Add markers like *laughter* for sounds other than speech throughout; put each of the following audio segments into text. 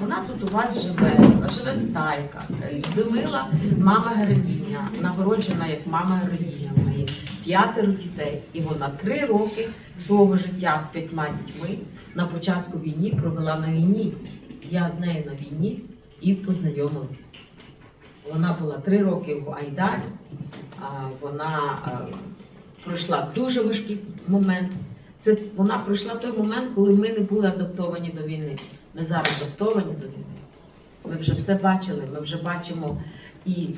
вона тут у вас живе, вона живе в стайках. Людмила мама героїня, нагороджена як мама героїня. В п'ятеро дітей. І вона три роки свого життя з п'ятьма дітьми на початку війни провела на війні. Я з нею на війні і познайомилася. Вона була три роки в Айдарі, вона е, пройшла дуже важкий момент. Це вона пройшла той момент, коли ми не були адаптовані до війни. Ми зараз адаптовані до війни. Ми вже все бачили, ми вже бачимо і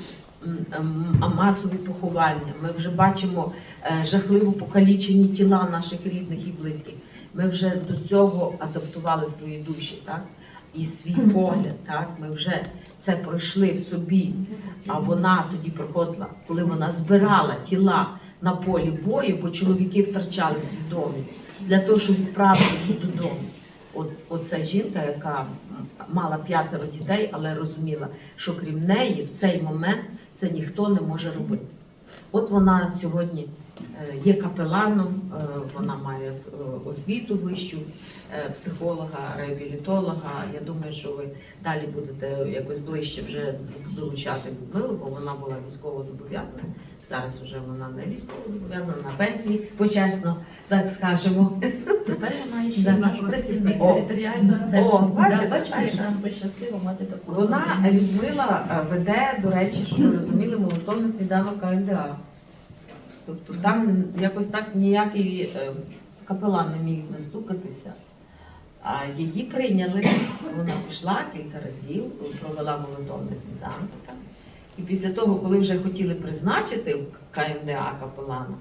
масові поховання, ми вже бачимо е, жахливо покалічені тіла наших рідних і близьких. Ми вже до цього адаптували свої душі, так? І свій погляд, так? Ми вже це пройшли в собі. А вона тоді проходила, коли вона збирала тіла на полі бою, бо чоловіки втрачали свідомість для того, щоб відправити їх додому. От оця жінка, яка мала п'ятеро дітей, але розуміла, що крім неї в цей момент це ніхто не може робити. От вона сьогодні є капеланом, е, вона має е, освіту вищу е, психолога, реабілітолога. Я думаю, що ви далі будете якось ближче вже долучати Людмилу, бо вона була військово зобов'язана. Зараз вже вона не військово зобов'язана на пенсії, почесно, так скажемо. Тепер вона *laughs* ще наш працівник територіального центру. бачите, нам пощастило мати таку Вона. Людмила е, веде, до речі, щоб ви розуміли, молотовний сніданок КНДА. Тобто там якось так ніякий е, капелан не міг достукатися. А її прийняли. Вона пішла кілька разів, провела молотовний сніданок. І після того, коли вже хотіли призначити КМДА капелана,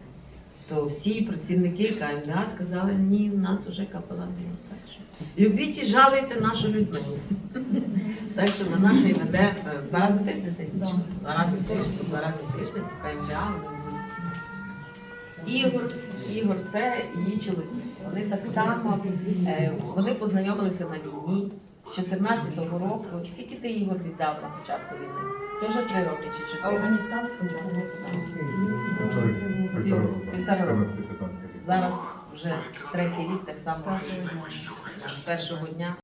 то всі працівники КМДА сказали, ні, в нас вже капелан немає. Так Любіть і жалуйте нашу Людмилу. Так що вона ще й веде е, два рази в тиждень, два рази в тиждень, два рази в тиждень КМДА. Ігор, Ігор, це її чоловік. Вони так само е, вони познайомилися на війні з 14-го року. Скільки ти Ігор віддав на початку війни? Теж три роки чи чотири? Афганістан спочатку. Півтора року. Зараз вже третій рік так само з першого дня.